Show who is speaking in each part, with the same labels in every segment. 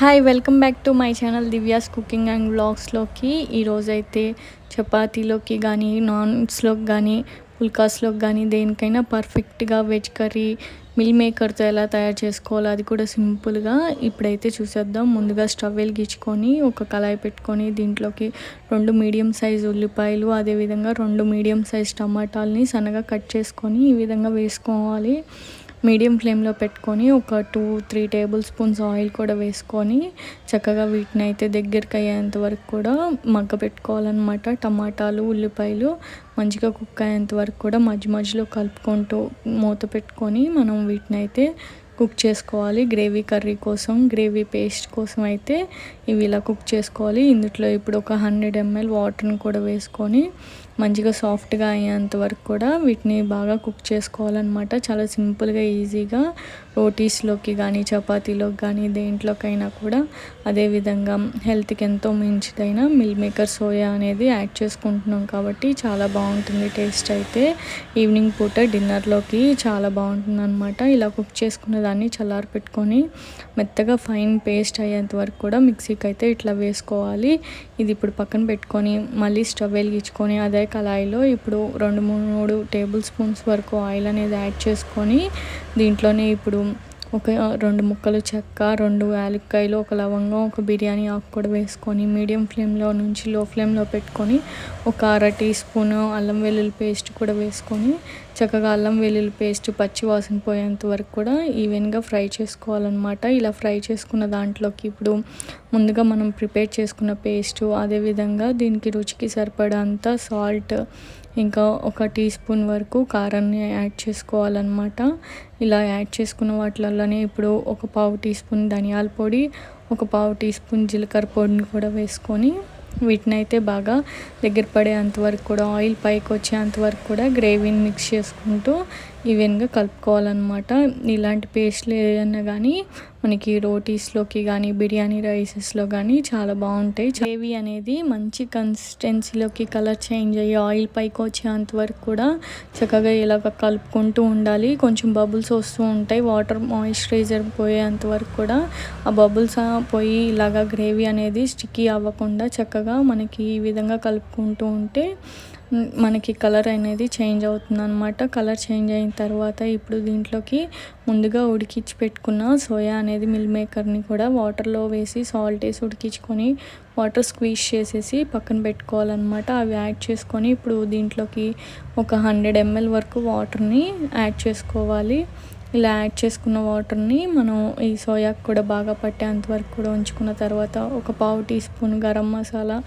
Speaker 1: Hi welcome back to my channel Divya's cooking and వ్లాగ్స్లోకి ఈరోజైతే చపాతీలోకి కానీ నాన్స్లోకి కానీ పుల్కాస్లోకి కానీ దేనికైనా పర్ఫెక్ట్గా వెజ్ కర్రీ మిల్ మేకర్తో ఎలా తయారు చేసుకోవాలో అది కూడా సింపుల్గా ఇప్పుడైతే చూసేద్దాం. ముందుగా స్టవ్ వెలిగించుకొని ఒక కళాయి పెట్టుకొని దీంట్లోకి రెండు మీడియం సైజ్ ఉల్లిపాయలు అదేవిధంగా రెండు మీడియం సైజ్ టమాటాలని సన్నగా కట్ చేసుకొని ఈ విధంగా వేసుకోవాలి. మీడియం ఫ్లేమ్లో పెట్టుకొని ఒక two three table spoons oil కూడా వేసుకొని చక్కగా వీటిని అయితే దగ్గరికి అయ్యేంత వరకు కూడా మగ్గ పెట్టుకోవాలన్నమాట. టమాటాలు ఉల్లిపాయలు మంచిగా కుక్ అయ్యేంత వరకు కూడా మధ్య మధ్యలో కలుపుకుంటూ మూత పెట్టుకొని మనం వీటిని అయితే కుక్ చేసుకోవాలి. గ్రేవీ కర్రీ కోసం గ్రేవీ పేస్ట్ కోసం అయితే ఇవి ఇలా కుక్ చేసుకోవాలి. ఇందులో ఇప్పుడు ఒక హండ్రెడ్ ఎంఎల్ వాటర్ని కూడా వేసుకొని మంచిగా సాఫ్ట్గా అయ్యేంత వరకు కూడా వీటిని బాగా కుక్ చేసుకోవాలన్నమాట. చాలా సింపుల్గా ఈజీగా రోటీస్లోకి కానీ చపాతీలోకి కానీ దేంట్లోకైనా కూడా అదేవిధంగా హెల్త్కి ఎంతో మంచిదైన మిల్ మేకర్ సోయా అనేది యాడ్ చేసుకుంటున్నాం కాబట్టి చాలా బాగుంటుంది టేస్ట్ అయితే. ఈవినింగ్ పూట డిన్నర్లోకి చాలా బాగుంటుంది అనమాట ఇలా కుక్ చేసుకున్న దాన్ని చల్లారి పెట్టుకొని మెత్తగా ఫైన్ పేస్ట్ అయ్యేంత వరకు కూడా మిక్సీకి అయితే ఇట్లా వేసుకోవాలి. ఇది ఇప్పుడు పక్కన పెట్టుకొని మళ్ళీ స్టవ్ వెలిగించుకొని అదే కళాయిలో ఇప్పుడు రెండు మూడు టేబుల్ స్పూన్స్ వరకు ఆయిల్ అనేది యాడ్ చేసుకొని దీంట్లోనే ఇప్పుడు ఒక రెండు ముక్కలు చెక్క రెండు యాలక్కాయలు ఒక లవంగం ఒక బిర్యానీ ఆకు కూడా వేసుకొని మీడియం ఫ్లేమ్లో నుంచి లో ఫ్లేమ్లో పెట్టుకొని ఒక అర టీ స్పూన్ అల్లం వెల్లుల్లి పేస్ట్ కూడా వేసుకొని చక్కగా అల్లం వెల్లుల్లి పేస్ట్ పచ్చి వాసన పోయేంత వరకు కూడా ఈవెన్గా ఫ్రై చేసుకోవాలన్నమాట. ఇలా ఫ్రై చేసుకున్న దాంట్లోకి ఇప్పుడు ముందుగా మనం ప్రిపేర్ చేసుకున్న పేస్ట్ అదేవిధంగా దీనికి రుచికి సరిపడంత సాల్ట్ ఇంకా ఒక టీ స్పూన్ వరకు కారాన్ని యాడ్ చేసుకోవాలన్నమాట. ఇలా యాడ్ చేసుకున్న వాటిలలోనే ఇప్పుడు ఒక పావు టీ స్పూన్ ధనియాల పొడి ఒక పావు టీ స్పూన్ జీలకర్ర పొడిని కూడా వేసుకొని వీటిని అయితే బాగా దగ్గర పడేంత వరకు కూడా ఆయిల్ పైకి వచ్చేంత వరకు కూడా గ్రేవీని మిక్స్ చేసుకుంటూ ఈవెన్గా కలుపుకోవాలన్నమాట. ఇలాంటి పేస్ట్లు ఏదైనా కానీ మనకి రోటీస్లోకి కానీ బిర్యానీ రైసెస్లో కానీ చాలా బాగుంటాయి. గ్రేవీ అనేది మంచి కన్సిస్టెన్సీలోకి కలర్ చేంజ్ అయ్యి ఆయిల్ పైకి వచ్చేంత వరకు కూడా చక్కగా ఇలాగ కలుపుకుంటూ ఉండాలి. కొంచెం బబుల్స్ వస్తూ ఉంటాయి. వాటర్ మాయిశ్చరైజర్ పోయేంత వరకు కూడా ఆ బబుల్స్ పోయి ఇలాగ గ్రేవీ అనేది స్టిక్కీ అవ్వకుండా చక్కగా మనకి ఈ విధంగా కలుపుకుంటూ ఉంటే మనకి కలర్ అనేది చేంజ్ అవుతుంది అనమాట కలర్ చేంజ్ అయిన తర్వాత ఇప్పుడు దీంట్లోకి ముందుగా ఉడికించి పెట్టుకున్న సోయా అనేది మిల్ మేకర్ని కూడా వాటర్లో వేసి సాల్ట్ వేసి ఉడికించుకొని వాటర్ స్క్వీజ్ చేసేసి పక్కన పెట్టుకోవాలన్నమాట. అవి యాడ్ చేసుకొని ఇప్పుడు దీంట్లోకి ఒక హండ్రెడ్ ఎంఎల్ వరకు వాటర్ని యాడ్ చేసుకోవాలి. ఇలా యాడ్ చేసుకున్న వాటర్ని మనం ఈ సోయాకు కూడా బాగా పట్టేంత వరకు కూడా ఉంచుకున్న తర్వాత ఒక పావు టీ స్పూన్ గరం మసాలా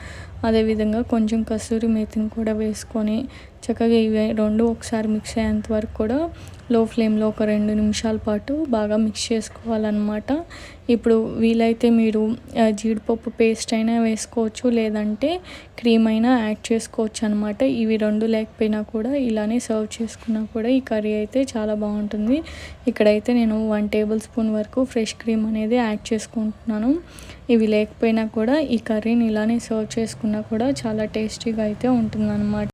Speaker 1: అదేవిధంగా కొంచెం కస్తూరి మేతిని కూడా వేసుకొని చక్కగా ఇవి రెండు ఒకసారి మిక్స్ అయ్యేంత వరకు కూడా లో ఫ్లేమ్లో ఒక రెండు నిమిషాల పాటు బాగా మిక్స్ చేసుకోవాలన్నమాట. ఇప్పుడు వీలైతే మీరు జీడిపప్పు పేస్ట్ అయినా వేసుకోవచ్చు లేదంటే క్రీమ్ అయినా యాడ్ చేసుకోవచ్చు అనమాట ఇవి రెండు లేకపోయినా కూడా ఇలానే సర్వ్ చేసుకున్నా కూడా ఈ కర్రీ అయితే చాలా బాగుంటుంది. ఇక్కడైతే నేను వన్ టేబుల్ స్పూన్ వరకు ఫ్రెష్ క్రీమ్ అనేది యాడ్ చేసుకుంటున్నాను. ఇవి లేకపోయినా కూడా ఈ కర్రీని ఇలానే సర్వ్ చేసుకున్నా కూడా చాలా టేస్టీగా అయితే ఉంటుందన్నమాట.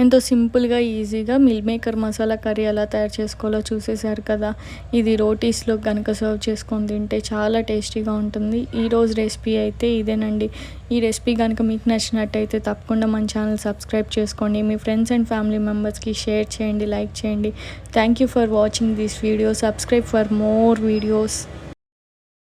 Speaker 1: ఎంతో సింపుల్గా ఈజీగా మిల్ మేకర్ మసాలా కర్రీ ఎలా తయారు చేసుకోవాలో చూసేశారు కదా. ఇది రోటీస్లో కనుక సర్వ్ చేసుకొని తింటే చాలా టేస్టీగా ఉంటుంది. ఈరోజు రెసిపీ అయితే ఇదేనండి. ఈ రెసిపీ కనుక మీకు నచ్చినట్టయితే తప్పకుండా మన ఛానల్ సబ్స్క్రైబ్ చేసుకోండి. మీ ఫ్రెండ్స్ అండ్ ఫ్యామిలీ మెంబర్స్కి షేర్ చేయండి లైక్ చేయండి. Thank you for watching this video. Subscribe for more videos.